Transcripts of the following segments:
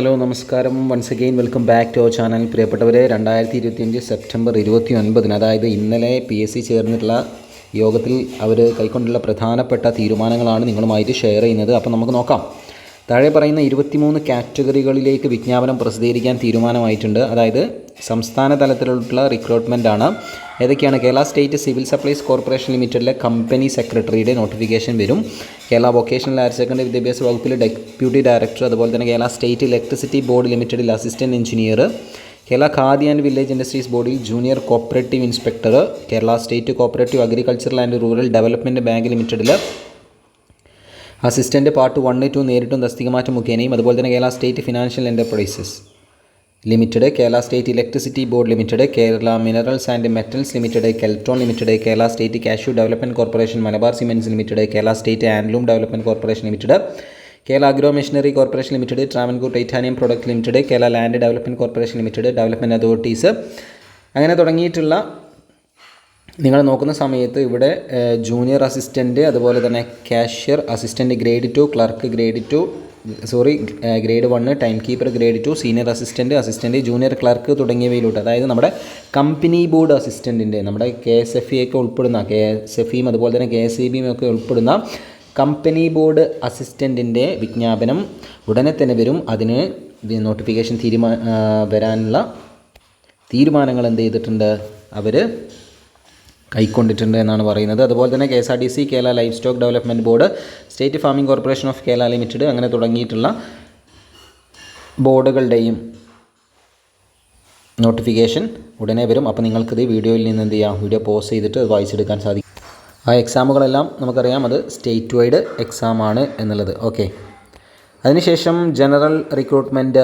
Hello നമസ്കാരം. Once again welcome back to our channel പ്രിയപ്പെട്ടവരെ രണ്ടായിരത്തി ഇരുപത്തിയഞ്ച് സെപ്റ്റംബർ ഇരുപത്തി ഒൻപതിന് അതായത് ഇന്നലെ പി എസ് സി ചേർന്നിട്ടുള്ള യോഗത്തിൽ അവർ കൈക്കൊണ്ടുള്ള പ്രധാനപ്പെട്ട തീരുമാനങ്ങളാണ് നിങ്ങളുമായിട്ട് ഷെയർ ചെയ്യുന്നത്. അപ്പോൾ നമുക്ക് നോക്കാം. താഴെ പറയുന്ന ഇരുപത്തിമൂന്ന് കാറ്റഗറികളിലേക്ക് വിജ്ഞാപനം പ്രസിദ്ധീകരിക്കാൻ തീരുമാനമായിട്ടുണ്ട്. അതായത് സംസ്ഥാന തലത്തിലുള്ള റിക്രൂട്ട്മെന്റ് ആണ്. ഏതൊക്കെയാണ്? Kerala state civil supplies corporation ലിമിറ്റഡിലെ company സെക്രട്ടറിയുടെ നോട്ടിഫിക്കേഷൻ വരും. കേരള വൊക്കേഷണൽ ഹയർ സെക്കൻഡറി വിദ്യാഭ്യാസ വകുപ്പിലെ ഡെപ്യൂട്ടി ഡയറക്ടർ അതുപോലെ തന്നെ കേരള സ്റ്റേറ്റ് ഇലക്ട്രിസിറ്റി ബോർഡ് ലിമിറ്റഡിൽ assistant engineer Kerala Khadi and village industries ബോർഡിൽ junior cooperative inspector Kerala state cooperative agricultural and rural development bank ലിമിറ്റഡിൽ assistant part one two നേരിട്ടും തസ്തികമാറ്റം മുഖേനയും അതുപോലെ തന്നെ Kerala state financial enterprises limited Kerala state electricity board limited Kerala minerals and metals limited Keltron limited Kerala state cashew development corporation Malabar cements limited Kerala state handloom development corporation limited Kerala agro machinery corporation limited Travancore titanium product limited Kerala land development corporation limited development authorities. അങ്ങനെ തുടങ്ങിയിട്ടുള്ള നിങ്ങൾ നോക്കുന്ന സമയത്ത് ഇവിടെ junior assistant അതുപോലെ തന്നെ cashier assistant grade two clerk grade two sorry grade one time keeper grade two senior assistant assistant junior clerk തുടങ്ങിയവയിലോട്ട് അതായത് നമ്മുടെ കമ്പനി ബോർഡ് അസിസ്റ്റന്റിന്റെ നമ്മുടെ കെ എസ് എഫ് ഒക്കെ ഉൾപ്പെടുന്ന കെ എസ് എഫ് ഇയും അതുപോലെ തന്നെ കെ എസ് ഇ ബിയും ഒക്കെ ഉൾപ്പെടുന്ന കമ്പനി ബോർഡ് അസിസ്റ്റന്റിന്റെ വിജ്ഞാപനം ഉടനെ തന്നെ വരും. അതിന് നോട്ടിഫിക്കേഷൻ തീരുമാ വരാനുള്ള തീരുമാനങ്ങൾ എന്ത് ചെയ്തിട്ടുണ്ട്? അവർ കൈക്കൊണ്ടിട്ടുണ്ട് എന്നാണ് പറയുന്നത്. അതുപോലെ തന്നെ K S R T C Kerala livestock development board state farming corporation of Kerala limited അങ്ങനെ തുടങ്ങിയിട്ടുള്ള ബോർഡുകളുടെയും നോട്ടിഫിക്കേഷൻ ഉടനെ വരും. അപ്പോൾ നിങ്ങൾക്കിത് വീഡിയോയിൽ നിന്ന് എന്ത് ചെയ്യാം? വീഡിയോ പോസ് ചെയ്തിട്ട് അത് വായിച്ചെടുക്കാൻ സാധിക്കും. ആ എക്സാമുകളെല്ലാം നമുക്കറിയാം. അത് സ്റ്റേറ്റ് വൈഡ് എക്സാമാണ് എന്നുള്ളത്. ഓക്കെ അതിനുശേഷം ജനറൽ റിക്രൂട്ട്മെന്റ്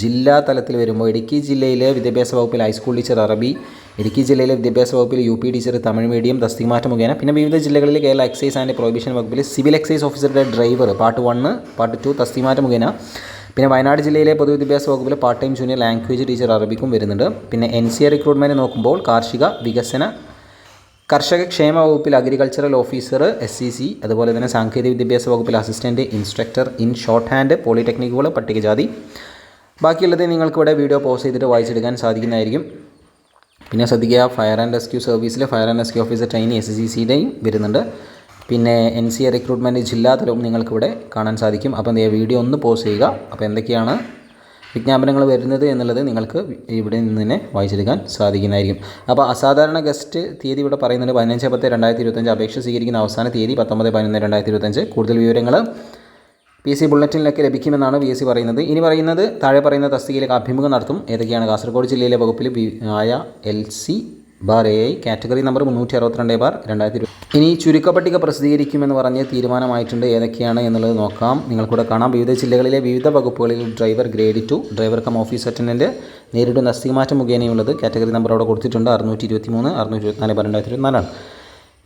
ജില്ലാ തലത്തിൽ വരുമ്പോൾ ഇടുക്കി ജില്ലയിലെ വിദ്യാഭ്യാസ വകുപ്പിൽ ഹൈസ്കൂൾ ടീച്ചർ അറബി ഇടുക്കി ജില്ലയിലെ വിദ്യാഭ്യാസ വകുപ്പിൽ U P teacher Tamil medium തസ്തിമാറ്റം മുഖേന. പിന്നെ വിവിധ ജില്ലകളിൽ കേരള എക്സൈസ് ആൻഡ് പ്രൊഹിബിഷൻ വകുപ്പിൽ സിവിൽ എക്സൈസ് ഓഫീസറുടെ driver part one part two തസ്തിമാറ്റം മുഖേന. പിന്നെ വയനാട് ജില്ലയിലെ പൊതുവിദ്യാഭ്യാസ വകുപ്പിലെ part time junior language teacher അറബിക്കും വരുന്നുണ്ട്. പിന്നെ എൻ സി എ റിക്രൂട്ട്മെന്റ് നോക്കുമ്പോൾ കാർഷിക വികസന കർഷക ക്ഷേമ വകുപ്പിൽ agricultural officer S C C അതുപോലെ തന്നെ സാങ്കേതിക വിദ്യാഭ്യാസ വകുപ്പിൽ assistant instructor in shorthand പോളിടെക്നിക്കുകൾ പട്ടികജാതി. ബാക്കിയുള്ളത് നിങ്ങൾക്കിവിടെ വീഡിയോ പോസ് ചെയ്തിട്ട് വായിച്ചെടുക്കാൻ സാധിക്കുന്നതായിരിക്കും. പിന്നെ ശ്രദ്ധിക്കുക ഫയർ ആൻഡ് റെസ്ക്യൂ സർവീസിൽ fire and rescue officer training S C സിയുടെയും വരുന്നുണ്ട്. പിന്നെ എൻ സി എ റിക്രൂട്ട്മെന്റ് ജില്ലാതലവും നിങ്ങൾക്കിവിടെ കാണാൻ സാധിക്കും. എന്ത് വീഡിയോ ഒന്ന് പോസ് ചെയ്യുക. അപ്പോൾ എന്തൊക്കെയാണ് വിജ്ഞാപനങ്ങൾ വരുന്നത് എന്നുള്ളത് നിങ്ങൾക്ക് ഇവിടെ നിന്ന് തന്നെ വായിച്ചെടുക്കാൻ സാധിക്കുന്നതായിരിക്കും. അപ്പോൾ അസാധാരണ ഗസ്റ്റ് തീയതി ഇവിടെ പറയുന്നുണ്ട് പതിനഞ്ച് പത്ത് രണ്ടായിരത്തി ഇരുപത്തഞ്ച് അപേക്ഷ സ്വീകരിക്കുന്ന അവസാന തീയതി പത്തൊമ്പത് പതിനൊന്ന് രണ്ടായിരത്തി ഇരുപത്തഞ്ച് കൂടുതൽ വിവരങ്ങൾ പി സി ബുള്ളറ്റിനിലൊക്കെ ലഭിക്കുമെന്നാണ് പി എസ് സി പറയുന്നത്. ഇനി പറയുന്നത് താഴെ പറയുന്ന തസ്തികയിലേക്ക് അഭിമുഖം നടത്തും. ഏതൊക്കെയാണ്? കാസർഗോഡ് ജില്ലയിലെ വകുപ്പിൽ ആയ L C bar A category number മുന്നൂറ്റി അറുപത്തിരണ്ട് ബാർ രണ്ടായിരത്തി ഇരുപത് ഇനി ചുരുക്കപ്പട്ടിക പ്രസിദ്ധീകരിക്കുമെന്ന് പറഞ്ഞ് തീരുമാനമായിട്ടുണ്ട് ഏതൊക്കെയാണ് എന്നുള്ളത് നോക്കാം. നിങ്ങൾക്കൂടെ കാണാം. വിവിധ ജില്ലകളിലെ വിവിധ വകുപ്പുകളിൽ driver grade two driver cum office attendant നേരിടുന്ന തസ്തികമാറ്റം മുഖേനയുള്ളത് കാറ്റഗറി നമ്പർ അവിടെ കൊടുത്തിട്ടുണ്ട്. അറുന്നൂറ്റി ഇരുപത്തി മൂന്ന് അറുന്നൂറ്റി ഇരുപത്തിനാല് ബാർ രണ്ടായിരത്തി ഇരുപത്തിനാലാണ്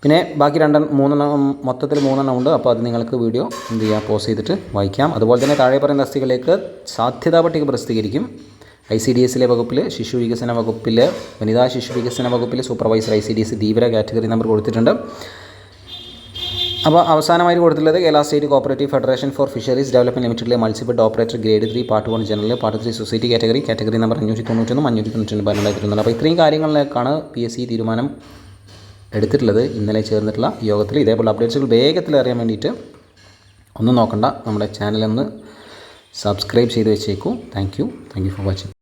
പിന്നെ ബാക്കി രണ്ടെണ്ണം മൂന്നെണ്ണം മൊത്തത്തിൽ മൂന്നെണ്ണം ഉണ്ട്. അപ്പോൾ അത് നിങ്ങൾക്ക് വീഡിയോ എന്ത് ചെയ്യുക പോസ്റ്റ് ചെയ്തിട്ട് വായിക്കാം. അതുപോലെ തന്നെ താഴെ പറയുന്ന അസ്ഥികളിലേക്ക് സാധ്യതാ പട്ടിക പ്രസിദ്ധീകരിക്കും. ഐ സി ഡി എസിലെ വകുപ്പിൽ ശിശു വികസന വകുപ്പിൽ വനിതാ ശിശു വികസന വകുപ്പിൽ supervisor I C D S Dheevara category number കൊടുത്തിട്ടുണ്ട്. അപ്പോൾ അവസാനമായിട്ട് കൊടുത്തിട്ടുള്ളത് Kerala state cooperative federation for fisheries development ലിമിറ്റഡിലെ Matsyafed operator grade three part one general part three society category category number അഞ്ഞൂറ്റി തൊണ്ണൂറ്റൊന്നും അഞ്ഞൂറ്റി തൊണ്ണൂറ്റി ഇരുപത്തിനാല് അപ്പോൾ ഇത്രയും കാര്യങ്ങളിലേക്കാണ് പി എസ് സി തീരുമാനം എടുത്തിട്ടുള്ളത്. ഇന്നലെ ചേർന്നിട്ടുള്ള യോഗത്തിൽ ഇതേപോലെ അപ്ഡേറ്റ്സുകൾ വേഗത്തിൽ അറിയാൻ വേണ്ടിയിട്ട് ഒന്നും നോക്കണ്ട. നമ്മുടെ ചാനലൊന്ന് സബ്സ്ക്രൈബ് ചെയ്ത് വെച്ചേക്കൂ. Thank you thank you for watching